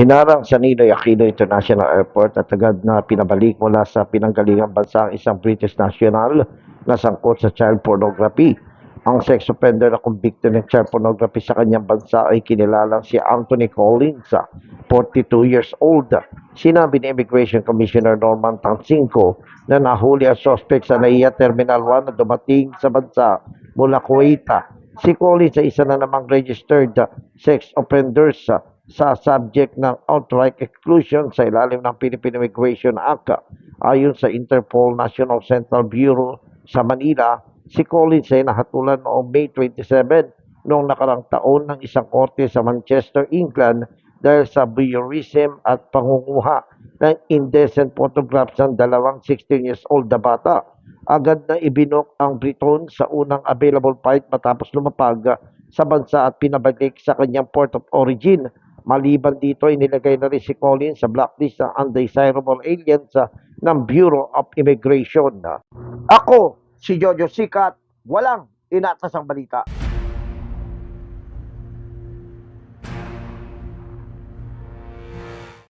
Hinarang sa Ninoy Aquino International Airport at agad na pinabalik mula sa pinanggalingang bansa ang isang British national na sangkot sa child pornography. Ang sex offender na kumbikto ng child pornography sa kanyang bansa ay kinilalang si Anthony Collins, ah, 42 years old. Sinabi ni Immigration Commissioner Norman Tansinko na nahuli ang suspect sa NAIA Terminal 1 na dumating sa bansa mula Kuwait. Si Collins ay isa na namang registered sex offenders sa subject ng outright exclusion sa ilalim ng Philippine Immigration Act. Ayon sa Interpol National Central Bureau sa Manila, si Collins ay nahatulan noong May 27 noong nakarang taon ng isang korte sa Manchester, England dahil sa voyeurism at pangunguha ng indecent photographs ng dalawang 16 years old na bata. Agad na ibinok ang Briton sa unang available flight matapos lumapag sa bansa at pinabalik sa kanyang port of origin. Maliban dito, inilagay na rin si Collins sa blacklist ng undesirable aliens ah, ng Bureau of Immigration. Ako, si Jojo Sikat, walang inatasang balita.